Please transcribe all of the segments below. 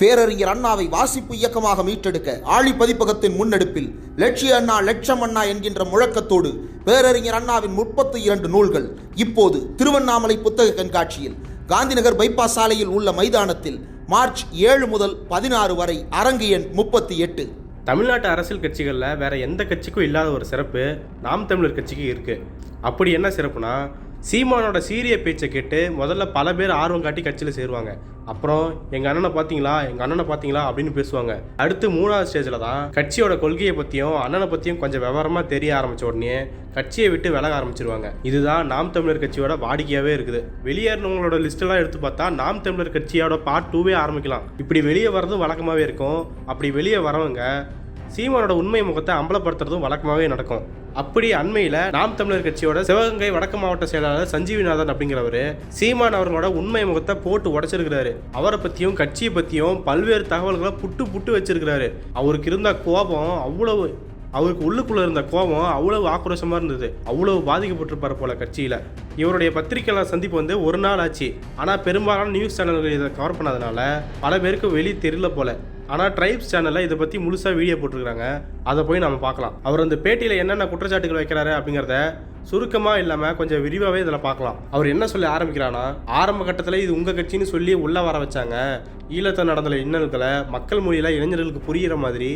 பேரறிஞர் அண்ணாவை வாசிப்பு இயக்கமாக மீட்டெடுக்க ஆழி பதிப்பகத்தின் முன்னெடுப்பில் லட்சிய அண்ணா லட்சம் அண்ணா என்கின்ற முழக்கத்தோடு பேரறிஞர் அண்ணாவின் முப்பத்தி இரண்டு நூல்கள் இப்போது திருவண்ணாமலை புத்தக கண்காட்சியில். காந்திநகர் பைபாஸ் சாலையில் உள்ள மைதானத்தில் மார்ச் ஏழு முதல் பதினாறு வரை அரங்கு எண் முப்பத்தி எட்டு. தமிழ்நாட்டு அரசியல் கட்சிகளில் வேற எந்த கட்சிக்கும் இல்லாத ஒரு சிறப்பு நாம் தமிழர் கட்சிக்கு இருக்கு. அப்படி என்ன சிறப்புனா சீமானோட சீரிய பேச்சை கேட்டு முதல்ல பல பேர் ஆர்வம் காட்டி கட்சியில் சேருவாங்க. அப்புறம் எங்கள் அண்ணனை பார்த்தீங்களா எங்கள் அண்ணனை பார்த்தீங்களா அப்படின்னு பேசுவாங்க. அடுத்து மூணாவது ஸ்டேஜில் தான் கட்சியோட கொள்கையை பற்றியும் அண்ணனை பற்றியும் கொஞ்சம் விவரமாக தெரிய ஆரம்பிச்ச உடனே கட்சியை விட்டு விலக ஆரம்பிச்சிருவாங்க. இதுதான் நாம் தமிழர் கட்சியோட வாடிக்கையாகவே இருக்குது. வெளியேறினவங்களோட லிஸ்ட்டெல்லாம் எடுத்து பார்த்தா நாம் தமிழர் கட்சியோட பார்ட் டூவே ஆரம்பிக்கலாம். இப்படி வெளியே வர்றதும் வழக்கமாகவே இருக்கும். அப்படி வெளியே வரவங்க சீமானோட உண்மை முகத்தை அம்பலப்படுத்துறதும் வழக்கமாகவே நடக்கும். அப்படி அண்மையில் நாம் தமிழர் கட்சியோட சிவகங்கை வடக்கு மாவட்ட செயலாளர் சஞ்சீவிநாதன் அப்படிங்கிறவர் சீமான் அவர்களோட உண்மை முகத்தை போட்டு உடைச்சிருக்கிறாரு. அவரை பற்றியும் கட்சியை பற்றியும் பல்வேறு தகவல்களை புட்டு புட்டு வச்சிருக்கிறாரு. அவருக்கு இருந்த கோபம் அவ்வளவு அவருக்கு உள்ளுக்குள்ள இருந்த கோபம் அவ்வளவு ஆக்ரோஷமா இருந்தது. அவ்வளவு பாதிக்கப்பட்டிருப்பார் போல கட்சியில. இவருடைய பத்திரிகையாளர் சந்திப்பு வந்து ஒரு நாள் ஆச்சு. ஆனா பெரும்பாலான நியூஸ் சேனல்கள் இதை கவர் பண்ணாதனால பல பேருக்கு வெளியே தெரியல போல. ஆனால் ட்ரைப்ஸ் சேனலில் இதை பற்றி முழுசாக வீடியோ போட்டிருக்காங்க அதை போய் நம்ம பார்க்கலாம். அவர் அந்த பேட்டியில் என்னென்ன குற்றச்சாட்டுகள் வைக்கிறாரு அப்படிங்கிறத சுருக்கமாக இல்லாமல் கொஞ்சம் விரிவாகவே இதில் பார்க்கலாம். அவர் என்ன சொல்லி ஆரம்பிக்கிறான்னா ஆரம்ப கட்டத்தில் இது உங்கள் கட்சின்னு சொல்லி உள்ளே வர வச்சாங்க. ஈழத்தில் நடந்த இன்னல்களை மக்கள் மொழியில் இளைஞர்களுக்கு புரிகிற மாதிரி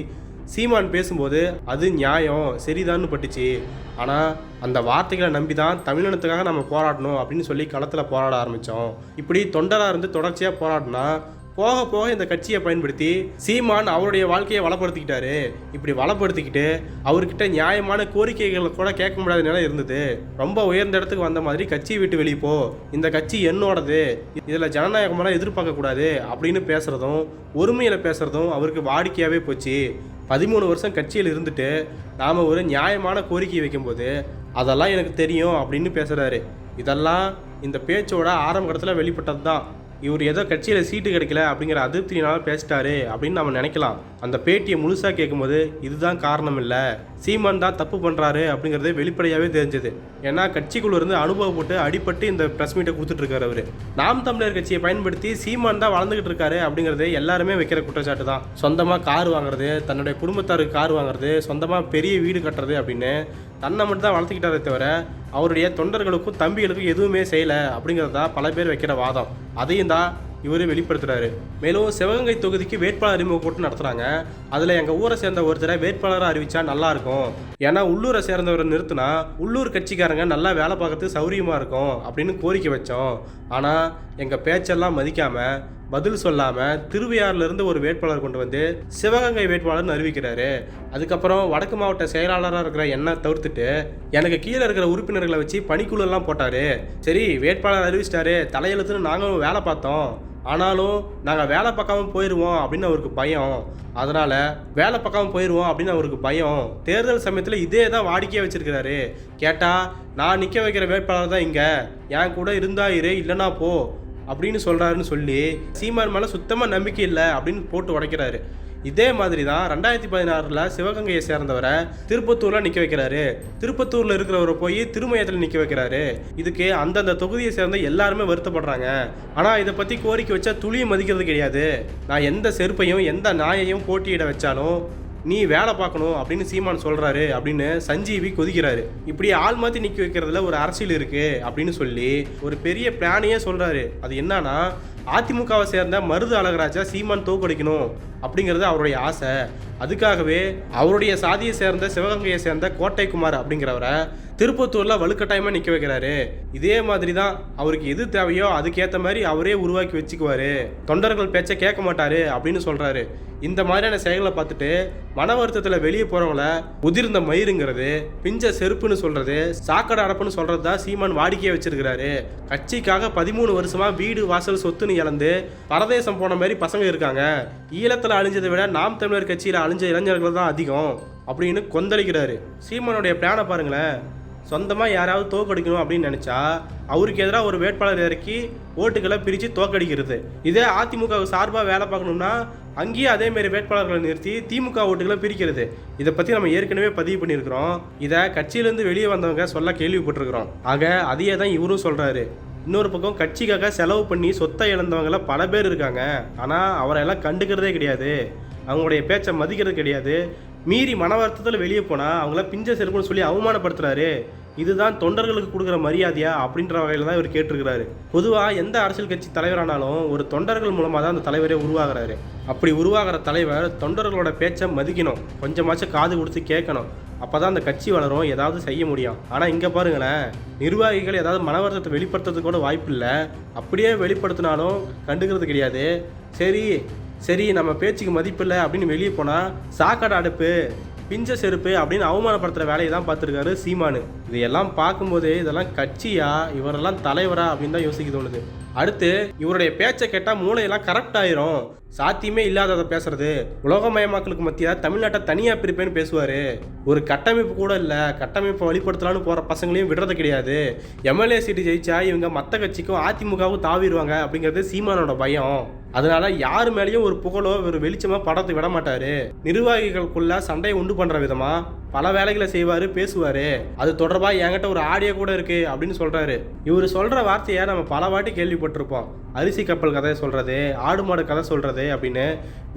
சீமான் பேசும்போது அது நியாயம் சரிதான்னு பட்டுச்சு. ஆனால் அந்த வார்த்தைகளை நம்பி தான் தமிழினத்துக்காக நம்ம போராடணும் அப்படின்னு சொல்லி களத்தில் போராட ஆரம்பித்தோம் இப்படி தொண்டராக இருந்து தொடர்ச்சியாக போராடினா போக போக இந்த கட்சியை பயன்படுத்தி சீமான் அவருடைய வாழ்க்கையை வளப்படுத்திக்கிட்டாரு. இப்படி வளப்படுத்திக்கிட்டு அவர்கிட்ட நியாயமான கோரிக்கைகளை கூட கேட்க முடியாத நிலை இருந்தது. ரொம்ப உயர்ந்த இடத்துக்கு வந்த மாதிரி கட்சியை விட்டு வெளியே போ. இந்த கட்சி என்னோடது. இதில் ஜனநாயகமெல்லாம் எதிர்பார்க்கக்கூடாது அப்படின்னு பேசுகிறதும் ஒருமையில் பேசுகிறதும் அவருக்கு வாடிக்கையாகவே போச்சு. பதிமூணு வருஷம் கட்சியில் இருந்துட்டு நாம் ஒரு நியாயமான கோரிக்கை வைக்கும்போது அதெல்லாம் எனக்கு தெரியும் அப்படின்னு பேசுகிறாரு இதெல்லாம் இந்த பேச்சோட ஆரம்ப வெளிப்பட்டது தான் இவர் ஏதோ கட்சியில் சீட்டு கிடைக்கல அப்படிங்கிற அதிருப்தினால பேசிட்டாரு அப்படின்னு நம்ம நினைக்கலாம். அந்த பேட்டியை முழுசாக கேட்கும்போது இதுதான் காரணம் இல்லை சீமான் தான் தப்பு பண்ணுறாரு அப்படிங்கிறது வெளிப்படையாகவே தெரிஞ்சது. ஏன்னா கட்சிக்குள்ள இருந்து அனுபவப்பட்டு அடிபட்டு இந்த ப்ரெஸ் மீட்டை கொடுத்துட்ருக்காரு அவர். நாம் தமிழர் கட்சியை பயன்படுத்தி சீமான் தான் வளர்ந்துக்கிட்டு இருக்காரு அப்படிங்கிறது எல்லாருமே வைக்கிற குற்றச்சாட்டு தான். சொந்தமாக கார் வாங்குறது தன்னுடைய குடும்பத்தாருக்கு கார் வாங்குறது சொந்தமாக பெரிய வீடு கட்டுறது அப்படின்னு தன்னை மட்டும் தான் வளர்த்துக்கிட்டாரே தவிர அவருடைய தொண்டர்களுக்கும் தம்பிகளுக்கும் எதுவுமே செய்யலை அப்படிங்கிறது தான் பல பேர் வைக்கிற வாதம். அதையும் தான் இவர் வெளிப்படுத்துறாரு. மேலும் சிவகங்கை தொகுதிக்கு வேட்பாளர் அறிமுக கூட்டம் நடத்துகிறாங்க அதில் எங்கள் ஊரை சேர்ந்த ஒருத்தரை வேட்பாளராக அறிவிச்சா நல்லாயிருக்கும் ஏன்னா உள்ளூரை சேர்ந்தவரை நிறுத்தினா உள்ளூர் கட்சிக்காரங்க நல்லா வேலை பார்க்கறதுக்கு சௌரியமாக இருக்கும் அப்படின்னு கோரிக்கை வச்சோம். ஆனால் எங்கள் பேச்செல்லாம் மதிக்காமல் பதில் சொல்லாமல் திருவையாறுலேருந்து ஒரு வேட்பாளர் கொண்டு வந்து சிவகங்கை வேட்பாளர்னு அறிவிக்கிறாரு. அதுக்கப்புறம் வடக்கு மாவட்ட செயலாளராக இருக்கிற எண்ணை தவிர்த்துட்டு எனக்கு கீழே இருக்கிற உறுப்பினர்களை வச்சு பணிக்குழுலாம் போட்டாரு. சரி வேட்பாளர் அறிவிச்சிட்டாரு தலையெழுத்துன்னு நாங்களும் வேலை பார்த்தோம். ஆனாலும் நாங்கள் வேலை பார்க்காம போயிடுவோம் அப்படின்னு அவருக்கு பயம். அதனால் வேலை பார்க்காம போயிடுவோம் அப்படின்னு அவருக்கு பயம். தேர்தல் சமயத்தில் இதே தான் வாடிக்கையாக வச்சுருக்கிறாரு. கேட்டால் நான் நிற்க வைக்கிற வேட்பாளர் தான் இங்கே. என் கூட இருந்தா இரு இல்லைனா போ. அப்படின்னு சொல்கிறாருன்னு சொல்லி சீமான் மேலே சுத்தமாக நம்பிக்கை இல்லை அப்படின்னு போட்டு உடைக்கிறாரு. இதே மாதிரி தான் ரெண்டாயிரத்தி பதினாறில் சிவகங்கையை சேர்ந்தவரை திருப்பத்தூரில் நிற்க வைக்கிறாரு. திருப்பத்தூரில் இருக்கிறவரை போய் திருமயத்தில் நிற்க வைக்கிறாரு. இதுக்கு அந்தந்த தொகுதியை சேர்ந்த எல்லாருமே வருத்தப்படுறாங்க. ஆனால் இதை பற்றி கோரிக்கை வச்சா துளியை மதிக்கிறது கிடையாது. நான் எந்த செருப்பையும் எந்த நாயையும் போட்டியிட வச்சாலும் நீ வேலை பார்க்கணும் அப்படின்னு சீமான் சொல்கிறாரு அப்படின்னு சஞ்சீவி கொதிக்கிறாரு. இப்படி ஆள் மாற்றி நிற்க வைக்கிறதுல ஒரு அரசியல் இருக்குது அப்படின்னு சொல்லி ஒரு பெரிய பிளானையே சொல்கிறாரு அது என்னன்னா அதிமுகவை சேர்ந்த மருது அழகராஜா சீமான் தோக்கடிக்கணும் அப்படிங்கிறது அவருடைய ஆசை. அதுக்காகவே அவருடைய சாதியை சேர்ந்த சிவகங்கையை சேர்ந்த கோட்டைக்குமார் அப்படிங்கிறவரை திருப்பத்தூரில் வலுக்கட்டாயமாக நிற்க வைக்கிறாரு. இதே மாதிரி தான் அவருக்கு எது தேவையோ அதுக்கேற்ற மாதிரி அவரே உருவாக்கி வச்சுக்குவாரு. தொண்டர்கள் பேச்சை கேட்க மாட்டாரு அப்படின்னு சொல்கிறாரு இந்த மாதிரியான செயல்களை பார்த்துட்டு மன வருத்தத்தில் வெளியே போகிறவங்கள உதிர்ந்த மயிருங்கிறது பிஞ்ச செருப்புன்னு சொல்கிறது சாக்கடை அடப்புன்னு சொல்கிறது தான் சீமான் வாடிக்கையை வச்சிருக்கிறாரு. கட்சிக்காக பதிமூணு வருஷமாக வீடு வாசல் சொத்துன்னு இழந்து பரதேசம் போன மாதிரி பசங்க இருக்காங்க. ஈழத்தில் அழிஞ்சதை விட நாம் தமிழர் கட்சியில் அழிஞ்ச இளைஞர்கள் தான் அதிகம் அப்படின்னு கொந்தளிக்கிறாரு. சீமானுடைய பிளானை பாருங்களேன். சொந்தமாக யாராவது தோக்கடிக்கணும் அப்படின்னு நினச்சா அவருக்கு எதிராக ஒரு வேட்பாளர் இறக்கி ஓட்டுகளை பிரித்து தோக்கடிக்கிறது இதே அதிமுக சார்பாக வேலை பார்க்கணும்னா அங்கேயே அதே மாதிரி வேட்பாளர்களை நிறுத்தி திமுக ஓட்டுகளை பிரிக்கிறது. இதை பற்றி நம்ம ஏற்கனவே பதிவு பண்ணியிருக்கிறோம். இதை கட்சியிலேருந்து வெளியே வந்தவங்க சொல்ல கேள்விப்பட்டிருக்கிறோம். ஆக அதையே தான் இவரும் சொல்கிறாரு இன்னொரு பக்கம் கட்சிக்காக செலவு பண்ணி சொத்தை இழந்தவங்கள பல பேர் இருக்காங்க. ஆனால் அவரையெல்லாம் கண்டுக்கிறதே கிடையாது. அவங்களுடைய பேச்சை மதிக்கிறது கிடையாது. மீறி மன வருத்தத்தில் வெளியே போனால் அவங்கள பிஞ்ச செருப்புன்னு சொல்லி அவமானப்படுத்துறாரு. இதுதான் தொண்டர்களுக்கு கொடுக்குற மரியாதையா அப்படின்ற வகையில் தான் இவர் கேட்டிருக்கிறாரு. பொதுவாக எந்த அரசியல் கட்சி தலைவரானாலும் ஒரு தொண்டர்கள் மூலமாக தான் அந்த தலைவரே உருவாகிறாரு. அப்படி உருவாகிற தலைவர் தொண்டர்களோட பேச்சை மதிக்கணும். கொஞ்சமாச்சும் காது கொடுத்து கேட்கணும். அப்போ தான் அந்த கட்சி வளரும் ஏதாவது செய்ய முடியும். ஆனால் இங்கே பாருங்களேன் நிர்வாகிகள் ஏதாவது மனவருத்தத்தை வெளிப்படுத்துறதுக்கு கூட வாய்ப்பு இல்லை. அப்படியே வெளிப்படுத்தினாலும் கண்டுக்கிறது கிடையாது. சரி சரி நம்ம பேச்சுக்கு மதிப்பில்லை அப்படின்னு வெளியே போனால் சாக்கடை அடுப்பு பிஞ்ச செருப்பு அப்படின்னு அவமானப்படுத்துகிற வேலையை தான் பார்த்துருக்காரு சீமானு. இதையெல்லாம் பார்க்கும்போது இதெல்லாம் கட்சியா இவரெல்லாம் தலைவரா அப்படின்னு தான் யோசிக்க தோணுது. அடுத்து இவருடைய பேச்சை கேட்டால் மூளையெல்லாம் கரெக்ட் ஆயிரும். சாத்தியமே இல்லாததை பேசுறது. உலகமயமாக்கலுக்கு மத்தியாக தமிழ்நாட்டை தனியாக பிரிப்பேன்னு பேசுவார். ஒரு கட்டமைப்பு கூட இல்லை. கட்டமைப்பை வெளிப்படுத்தலான்னு போகிற பசங்களையும் விடுறது கிடையாது. எம்எல்ஏ சீட்டு ஜெயிச்சா இவங்க மற்ற கட்சிக்கும் அதிமுகவும் தாவிடுவாங்க அப்படிங்கிறது சீமானோட பயம். அதனால யார் மேலேயும் ஒரு புகழோ ஒரு வெளிச்சமா படத்தை விட மாட்டாரு. நிர்வாகிகளுக்குள்ள சண்டையை உண்டு பண்ற விதமா பல வேலைகளை செய்வாரு பேசுவாரு. அது தொடர்பா என்கிட்ட ஒரு ஆடியோ கூட இருக்கு அப்படின்னு சொல்றாரு. இவர் சொல்ற வார்த்தையை நம்ம பல வாட்டி கேள்விப்பட்டிருப்போம் அரிசி கப்பல் கதையை சொல்கிறது ஆடு மாடு கதை சொல்கிறது அப்படின்னு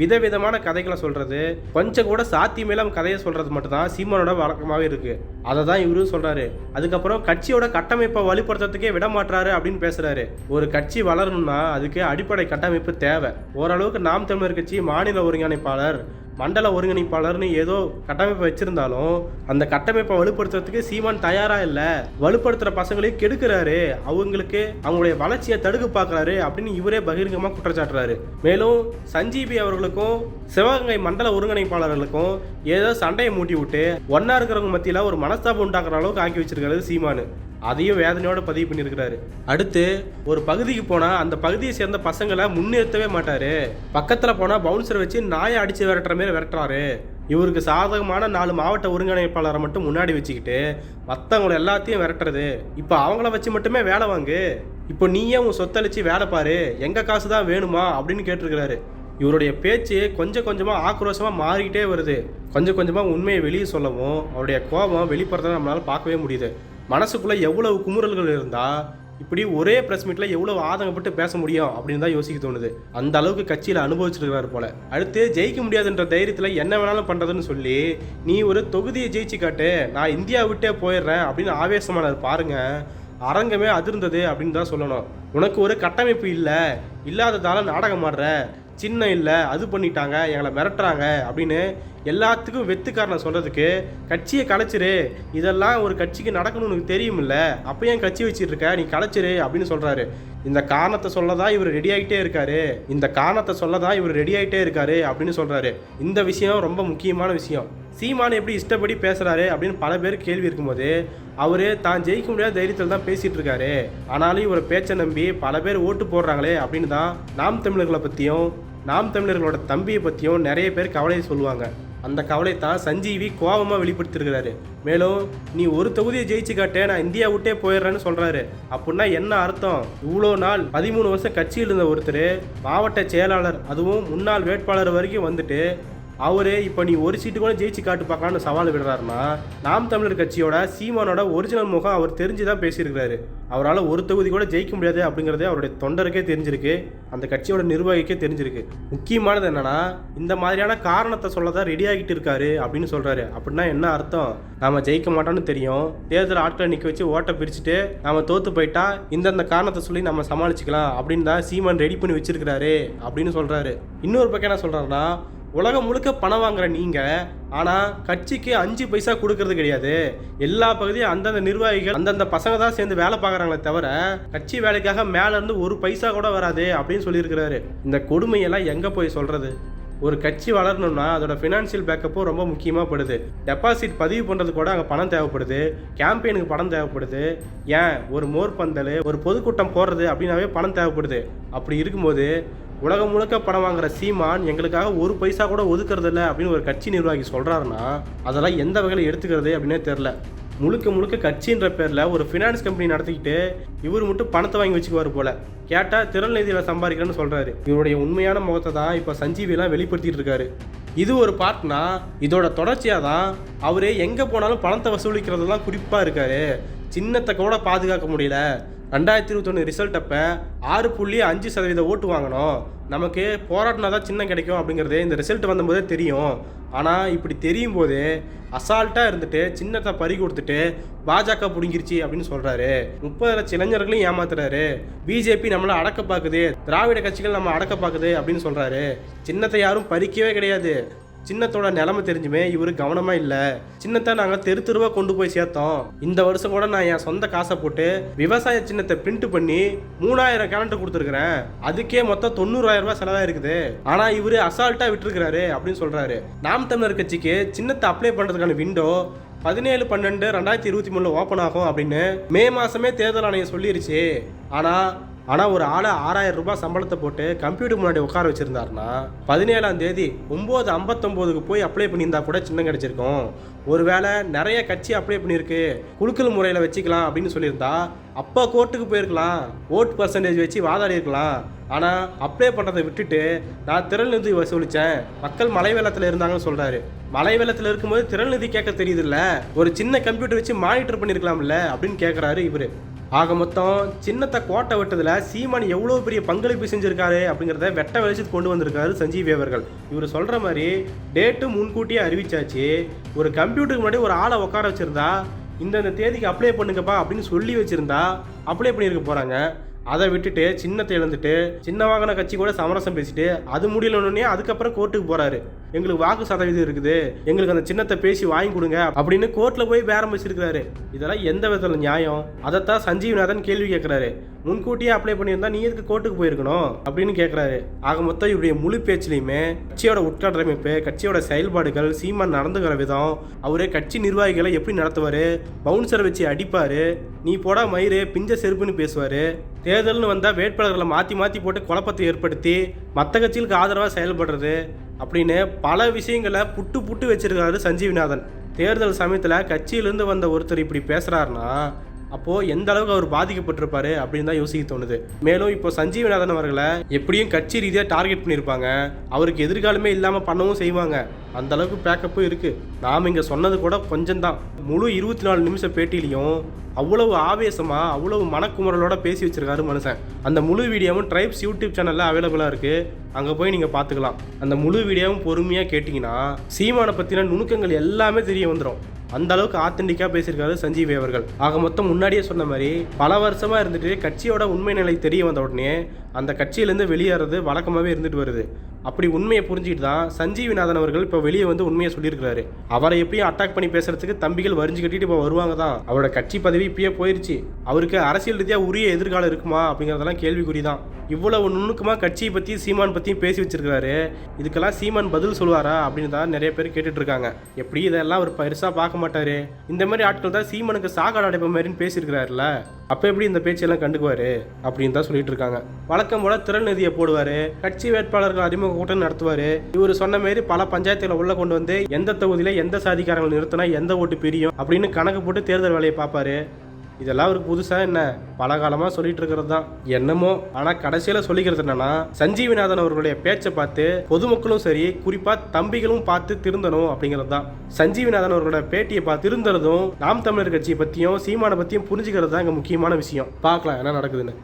விதவிதமான கதைகளை சொல்கிறது கொஞ்சம் கூட சாத்தியமேலாம் கதையை சொல்கிறது மட்டும்தான் சீமானோட வழக்கமாகவே இருக்கு. அதை தான் இவரும் சொல்கிறாரு அதுக்கப்புறம் கட்சியோட கட்டமைப்பை வலுப்படுத்துறதுக்கே விட மாட்டாரு அப்படின்னு பேசுகிறாரு ஒரு கட்சி வளரணும்னா அதுக்கு அடிப்படை கட்டமைப்பு தேவை. ஓரளவுக்கு நாம் தமிழர் கட்சி மாநில ஒருங்கிணைப்பாளர் மண்டல ஒருங்கிணைப்பாளர்னு ஏதோ கட்டமைப்பை வச்சிருந்தாலும் அந்த கட்டமைப்பை வலுப்படுத்துறதுக்கு சீமான் தயாரா இல்லை. வலுப்படுத்துற பசங்களையும் கெடுக்கிறாரு. அவங்களுக்கு அவங்களுடைய வளர்ச்சியை தடுக்க பார்க்குறாரு அப்படின்னு இவரே பகிரங்கமாக குற்றச்சாட்டுறாரு. மேலும் சஞ்சீவி அவர்களுக்கும் சிவகங்கை மண்டல ஒருங்கிணைப்பாளர்களுக்கும் ஏதோ சண்டையை மூட்டி விட்டு ஒன்னா இருக்கிறவங்க மத்தியில் ஒரு மனஸ்தாபம் உண்டாக்குற அளவுக்கு ஆக்கி வச்சிருக்காரு சீமானு. அதையும் வேதனையோட பதிவு பண்ணியிருக்கிறாரு. அடுத்து ஒரு பகுதிக்கு போனால் அந்த பகுதியை சேர்ந்த பசங்களை முன்னிறுத்தவே மாட்டாரு. பக்கத்தில் போனால் பவுன்சரை வச்சு நாயை அடித்து விரட்டுற மாதிரி விரட்டுறாரு. இவருக்கு சாதகமான நாலு மாவட்ட ஒருங்கிணைப்பாளரை மட்டும் முன்னாடி வச்சுக்கிட்டு மற்றவங்கள எல்லாத்தையும் விரட்டுறது. இப்போ அவங்கள வச்சு மட்டுமே வேலை வாங்கு. இப்போ நீயே உன் சொத்தளிச்சு வேலை பாரு. எங்கள் காசு தான் வேணுமா? அப்படின்னு கேட்டிருக்கிறாரு. இவருடைய பேச்சு கொஞ்சம் கொஞ்சமாக ஆக்ரோஷமாக மாறிக்கிட்டே வருது. கொஞ்சம் கொஞ்சமாக உண்மையை வெளியே சொல்லவும் அவருடைய கோபம் வெளிப்படுறத நம்மளால் பார்க்கவே முடியுது. மனசுக்குள்ளே எவ்வளவு குமுறல்கள் இருந்தால் இப்படி ஒரே ப்ரெஸ் மீட்டில் எவ்வளோ ஆதங்கப்பட்டு பேச முடியும் அப்படின்னு தான் யோசிக்க தோணுது. அந்த அளவுக்கு கட்சியில் அனுபவிச்சிருக்கிறாரு போல. அடுத்து ஜெயிக்க முடியாதுன்ற தைரியத்தில் என்ன வேணாலும் பண்ணுறதுன்னு சொல்லி நீ ஒரு தொகுதியை ஜெயிச்சு காட்டு நான் இந்தியா விட்டே போயிடுறேன் அப்படின்னு ஆவேசமானார் பாருங்க அரங்கமே அதிர்ந்தது அப்படின்னு தான் சொல்லணும். உனக்கு ஒரு கட்டமைப்பு இல்லை இல்லாததால நாடகம் ஆடுற சின்னம் இல்லை அது பண்ணிட்டாங்க எங்களை மிரட்டுறாங்க அப்படின்னு எல்லாத்துக்கும் வெத்துக்காரனை சொல்கிறதுக்கு கட்சியை கலைச்சிரு இதெல்லாம் ஒரு கட்சிக்கு நடக்கணும்னு உனக்கு தெரியுமில்ல அப்போ ஏன் கட்சி வச்சிட்டு இருக்க? நீ கலைச்சிரு அப்படின்னு சொல்கிறாரு இந்த காரணத்தை சொல்ல தான் இவர் ரெடி ஆகிட்டே இருக்காரு. இந்த காரணத்தை சொல்ல தான் இவர் ரெடி ஆகிட்டே இருக்காரு அப்படின்னு சொல்கிறாரு இந்த விஷயம் ரொம்ப முக்கியமான விஷயம். சீமான் எப்படி இஷ்டப்படி பேசுகிறாரு அப்படின்னு பல பேர் கேள்வி இருக்கும்போது அவர் தான் ஜெயிக்க முடியாத தைரியத்தில் தான் பேசிகிட்டு இருக்காரு. ஆனாலும் இவர் பேச்சை நம்பி பல பேர் ஓட்டு போடுறாங்களே அப்படின்னு தான் நாம் தமிழர்களை பற்றியும் நாம் தமிழர்களோட தம்பியை பற்றியும் நிறைய பேர் கவலையை சொல்லுவாங்க. அந்த கவலை தான் சஞ்சீவி கோபமாக வெளிப்படுத்திருக்கிறாரு மேலும் நீ ஒரு தொகுதியை ஜெயிச்சு காட்டே நான் இந்தியா விட்டே போயிடுறேன்னு சொல்கிறாரு அப்படின்னா என்ன அர்த்தம்? இவ்வளோ நாள் பதிமூணு வருஷம் கட்சியில் இருந்த ஒருத்தர் மாவட்ட செயலாளர் அதுவும் முன்னாள் வேட்பாளர் வரைக்கும் வந்துட்டு அவரு இப்போ நீ ஒரு சீட்டு கூட ஜெயிச்சு காட்டு பார்க்கலான்னு சவால் விடுறாருன்னா நாம் தமிழர் கட்சியோட சீமானோட ஒரிஜினல் முகம் அவர் தெரிஞ்சு தான் பேசியிருக்கிறாரு. அவரால் ஒரு தொகுதி கூட ஜெயிக்க முடியாது அப்படிங்கிறது அவருடைய தொண்டருக்கே தெரிஞ்சிருக்கு. அந்த கட்சியோட நிர்வாகிக்கே தெரிஞ்சிருக்கு. முக்கியமானது என்னன்னா இந்த மாதிரியான காரணத்தை சொல்ல தான் ரெடி ஆகிட்டு இருக்காரு அப்படின்னு சொல்றாரு. அப்படின்னா என்ன அர்த்தம்? நாம ஜெயிக்க மாட்டோம்னு தெரியும். தேர்தல் ஆட்களை நிற்க வச்சு ஓட்டை பிரிச்சுட்டு நாம தோத்து போயிட்டா இந்தந்த காரணத்தை சொல்லி நம்ம சமாளிச்சுக்கலாம் அப்படின்னு தான் சீமான் ரெடி பண்ணி வச்சிருக்கிறாரு அப்படின்னு சொல்றாரு. இன்னொரு பக்கம் என்ன சொல்றாருன்னா உலகம் முழுக்க பணம் வாங்குற நீங்கள் ஆனால் கட்சிக்கு அஞ்சு பைசா கொடுக்கறது கிடையாது. எல்லா பகுதியும் அந்தந்த நிர்வாகிகள் அந்தந்த பசங்க தான் சேர்ந்து வேலை பார்க்குறாங்களே தவிர கட்சி வேலைக்காக மேலேருந்து ஒரு பைசா கூட வராது அப்படின்னு சொல்லியிருக்கிறாரு. இந்த கொடுமையெல்லாம் எங்கே போய் சொல்கிறது ஒரு கட்சி வளரணும்னா அதோட ஃபினான்ஷியல் பேக்கப்பும் ரொம்ப முக்கியமாக படுது. டெபாசிட் பதிவு பண்ணுறது கூட அங்கே பணம் தேவைப்படுது. கேம்பெயினுக்கு பணம் தேவைப்படுது. ஏன்? ஒரு மோர் பந்தல் ஒரு பொதுக்கூட்டம் போடுறது அப்படின்னாவே பணம் தேவைப்படுது. அப்படி இருக்கும்போது உலகம் முழுக்க பணம் வாங்குற சீமான் எங்களுக்காக ஒரு பைசா கூட ஒதுக்குறது இல்லை அப்படின்னு ஒரு கட்சி நிர்வாகி சொல்கிறாருன்னா அதெல்லாம் எந்த வகையில் எடுத்துக்கிறது அப்படின்னே தெரில முழுக்க முழுக்க கட்சின்ற பேரில் ஒரு ஃபினான்ஸ் கம்பெனி நடத்திக்கிட்டு இவர் மட்டும் பணத்தை வாங்கி வச்சுக்குவார் போல. கேட்டால் திரள் நிதியில் சம்பாதிக்கிறேன்னு சொல்கிறாரு இவருடைய உண்மையான முகத்தை தான் இப்போ சஞ்சீவிலாம் வெளிப்படுத்திட்டு இருக்காரு. இது ஒரு பார்ட்னா இதோட தொடர்ச்சியாக தான் அவர் எங்கே போனாலும் பணத்தை வசூலிக்கிறதெல்லாம் குறிப்பாக இருக்காரு. சின்னத்தை கூட பாதுகாக்க முடியல. ரெண்டாயிரத்தி இருபத்தொன்று ரிசல்ட் அப்போ ஆறு புள்ளி அஞ்சு சதவீத ஓட்டு வாங்கணும். நமக்கு போராட்டினா தான் சின்னம் கிடைக்கும் அப்படிங்கிறது இந்த ரிசல்ட் வந்தபோதே தெரியும். ஆனால் இப்படி தெரியும் போது அசால்ட்டாக இருந்துட்டு சின்னத்தை பறி கொடுத்துட்டு பாஜக பிடுங்கிருச்சு அப்படின்னு சொல்கிறாரு முப்பது லட்சம் இளைஞர்களையும் ஏமாத்துறாரு. பிஜேபி நம்மளை அடக்க பார்க்குது திராவிட கட்சிகள் நம்ம அடக்க பார்க்குது அப்படின்னு சொல்கிறாரு சின்னத்தை யாரும் பறிக்கவே கிடையாது. சின்னத்தோட நிலைமை தெரிஞ்சுமே இவர் கவனமாக இல்லை. சின்னத்தை நாங்கள் தெரு தெருவாக கொண்டு போய் சேர்த்தோம். இந்த வருஷம் கூட நான் என் சொந்த காசை போட்டு விவசாய சின்னத்தை பிரிண்ட் பண்ணி மூணாயிரம் கேலண்டர் கொடுத்துருக்குறேன். அதுக்கே மொத்தம் தொண்ணூறாயிரம் ரூபாய் செலவாயிருக்குது. இருக்குது ஆனா இவரு அசால்ட்டாக விட்டுருக்கிறாரு அப்படின்னு சொல்கிறாரு நாம் தமிழர் கட்சிக்கு சின்னத்தை அப்ளை பண்ணுறதுக்கான விண்டோ பதினேழு பன்னெண்டு ரெண்டாயிரத்தி இருபத்தி மூணில் ஓப்பன் ஆகும் அப்படின்னு மே மாதமே தேர்தல் ஆணையம் சொல்லிருச்சு. ஆனால் ஆனால் ஒரு ஆளை ஆறாயிரம் ரூபாய் சம்பளத்தை போட்டு கம்ப்யூட்டர் முன்னாடி உட்கார வச்சிருந்தாருன்னா பதினேழாம் தேதி ஒம்பது ஐம்பத்தொம்போதுக்கு போய் அப்ளை பண்ணியிருந்தா கூட சின்னம் கிடைச்சிருக்கும். ஒருவேளை நிறைய கட்சி அப்ளை பண்ணியிருக்கு. குலுக்கல் முறையில் வச்சுக்கலாம் அப்படின்னு சொல்லியிருந்தா அப்போ கோர்ட்டுக்கு போயிருக்கலாம். ஓட் பர்சன்டேஜ் வச்சு வாதாடி இருக்கலாம். ஆனால் அப்ளை பண்ணுறதை விட்டுட்டு நான் திரள்நிதி வசூலித்தேன் மக்கள் மலை வெள்ளத்தில் இருந்தாங்கன்னு சொல்கிறாரு மலை வெள்ளத்தில் இருக்கும்போது நிதி கேட்க தெரியுதுல்ல? ஒரு சின்ன கம்ப்யூட்டர் வச்சு மானிட்டர் பண்ணியிருக்கலாம்ல அப்படின்னு கேட்குறாரு இவர். ஆக மொத்தம் சின்னத்தை கோட்டை வெட்டதில் சீமான் எவ்வளோ பெரிய பங்களிப்பு செஞ்சுருக்காரு அப்படிங்கிறத வெட்ட வெளிச்சத்துக்கு கொண்டு வந்திருக்காரு சஞ்சீவி அவர்கள். இவர் சொல்கிற மாதிரி டேட்டு முன்கூட்டியே அறிவிச்சாச்சு. ஒரு கம்ப்யூட்டருக்கு முன்னாடி ஒரு ஆளை உட்கார வச்சுருந்தா இந்தந்த தேதிக்கு அப்ளை பண்ணுங்கப்பா அப்படின்னு சொல்லி வச்சுருந்தா அப்ளை பண்ணியிருக்க போகிறாங்க அதை விட்டுட்டு சின்னத்தை இழந்துட்டு சின்ன வாகன கட்சி கூட சமரசம் பேசிட்டு அது முடியலன்னே அதுக்கப்புறம் கோர்ட்டுக்கு போறாரு. எங்களுக்கு வாக்கு சதவீதம் இருக்குது. எங்களுக்கு அந்த சின்னத்தை பேசி வாங்கி கொடுங்க அப்படின்னு கோர்ட்ல போய் பேரம் வச்சிருக்காரு இதெல்லாம் எந்த விதத்துல நியாயம்? அதைத்தான் சஞ்சீவ்நாதன் கேள்வி கேட்கிறாரு. முன்கூட்டியே அப்ளை பண்ணியிருந்தா நீ எதுக்கு கோர்ட்டுக்கு போயிருக்கணும்? அப்படின்னு கேட்குறாரு. ஆக மொத்தம் இவருடைய முழு பேச்சிலையுமே கட்சியோட உட்கட்டமைப்பு கட்சியோட செயல்பாடுகள் சீமான் நடந்துக்கிற விதம் அவரு கட்சி நிர்வாகிகளை எப்படி நடத்துவாரு பவுன்சரை வச்சு அடிப்பாரு நீ போடா மயிறு பிஞ்ச செருப்புன்னு பேசுவாரு தேர்தல்னு வந்தால் வேட்பாளர்களை மாற்றி மாற்றி போட்டு குழப்பத்தை ஏற்படுத்தி மற்ற கட்சிகளுக்கு ஆதரவாக செயல்படுறது அப்படின்னு பல விஷயங்களை புட்டு புட்டு வச்சிருக்காரு சஞ்சீவிநாதன் தேர்தல் சமயத்தில் கட்சியிலேருந்து வந்த ஒருத்தர் இப்படி பேசுகிறாருன்னா அப்போது எந்த அளவுக்கு அவர் பாதிக்கப்பட்டிருப்பாரு அப்படின்னு தான் யோசிக்க தோணுது. மேலும் இப்போ சஞ்சீவநாதன் அவர்களை எப்படியும் கட்சி ரீதியாக டார்கெட் பண்ணியிருப்பாங்க. அவருக்கு எதிர்காலமே இல்லாமல் பண்ணவும் செய்வாங்க. அந்த அளவுக்கு பேக்கப்பும் இருக்குது நாம் இங்கே சொன்னது கூட கொஞ்சம் தான். முழு இருபத்தி நாலு நிமிஷம் பேட்டிலையும் அவ்வளவு ஆவேசமாக அவ்வளவு மனக்குமுறலோட பேசி வச்சிருக்காரு மனுஷன். அந்த முழு வீடியோவும் ட்ரைப்ஸ் யூடியூப் சேனலில் அவைலபிளாக இருக்குது அங்கே போய் நீங்கள் பார்த்துக்கலாம். அந்த முழு வீடியோவும் பொறுமையாக கேட்டிங்கன்னா சீமானை பற்றின நுணுக்கங்கள் எல்லாமே தெரிய வந்துடும் அந்த அளவுக்கு ஆத்தென்டிக்காக பேசியிருக்காரு சஞ்சீவி அவர்கள். ஆக மொத்தம் முன்னாடியே சொன்ன மாதிரி பல வருஷமாக இருந்துட்டு கட்சியோட உண்மை நிலை தெரிய வந்த உடனே அந்த கட்சியிலேருந்து வெளியேறது வழக்கமாகவே இருந்துட்டு வருது. அப்படி உண்மையை புரிஞ்சுக்கிட்டு தான் சஞ்சீவிநாதன் அவர்கள் இப்போ வெளியே வந்து உண்மையை சொல்லியிருக்கிறாரு. அவரை எப்படியும் அட்டாக் பண்ணி பேசுறதுக்கு தம்பிகள் வரிஞ்சு கட்டிட்டு இப்போ வருவாங்க தான். அவரோட கட்சி பதவி இப்பயே போயிருச்சு. அவருக்கு அரசியல் ரீதியாக உரிய எதிர்காலம் இருக்குமா அப்படிங்கிறதெல்லாம் கேள்விக்குறி தான். இவ்வளவு நுணுக்கமாக கட்சியை பற்றி சீமான் பற்றியும் பேசி வச்சிருக்கிறாரு. இதுக்கெல்லாம் சீமான் பதில் சொல்லுவாரா அப்படின்னு தான் நிறைய பேர் கேட்டுட்டு இருக்காங்க. எப்படி இதெல்லாம் அவர் பெருசாக பார்க்க மாட்டாரு? இந்த மாதிரி ஆட்கள் தான் சீமானுக்கு சாகாடு அடைப்ப மாதிரின்னு பேசியிருக்கிறாருல அப்போ எப்படி இந்த பேச்செல்லாம் கண்டுக்குவாரு? அப்படின்னு தான் சொல்லிட்டு இருக்காங்க. வழக்கம் போல திறன் நிதியை போடுவார். கட்சி வேட்பாளர்கள் அறிமுக கூட்டம் நடத்துவார். இவர் சொன்ன மாதிரி பல பஞ்சாயத்துல உள்ள கொண்டு வந்து எந்த தொகுதியில் எந்த சாதிக்காரங்களை நிறுத்தினா எந்த ஓட்டு பிரியும் அப்படின்னு கணக்கு போட்டு தேர்தல் வேலையை பார்ப்பாரு. இதெல்லாம் அவருக்கு புதுசா என்ன? பல காலமா சொல்லிட்டு இருக்கிறது தான். என்னமோ? ஆனா கடைசியில சொல்லிக்கிறது என்னன்னா சஞ்சீவிநாதன் அவர்களுடைய பேச்சை பார்த்து பொதுமக்களும் சரி குறிப்பா தம்பிகளும் பார்த்து திருந்தணும் அப்படிங்கிறது தான். சஞ்சீவிநாதன் அவர்களோட பேட்டியை பார்த்து திருந்தறதும் நாம் தமிழர் கட்சியை பத்தியும் சீமானை பத்தியும் புரிஞ்சுக்கிறது தான் இங்க முக்கியமான விஷயம். பார்க்கலாம் என்ன நடக்குதுன்னு.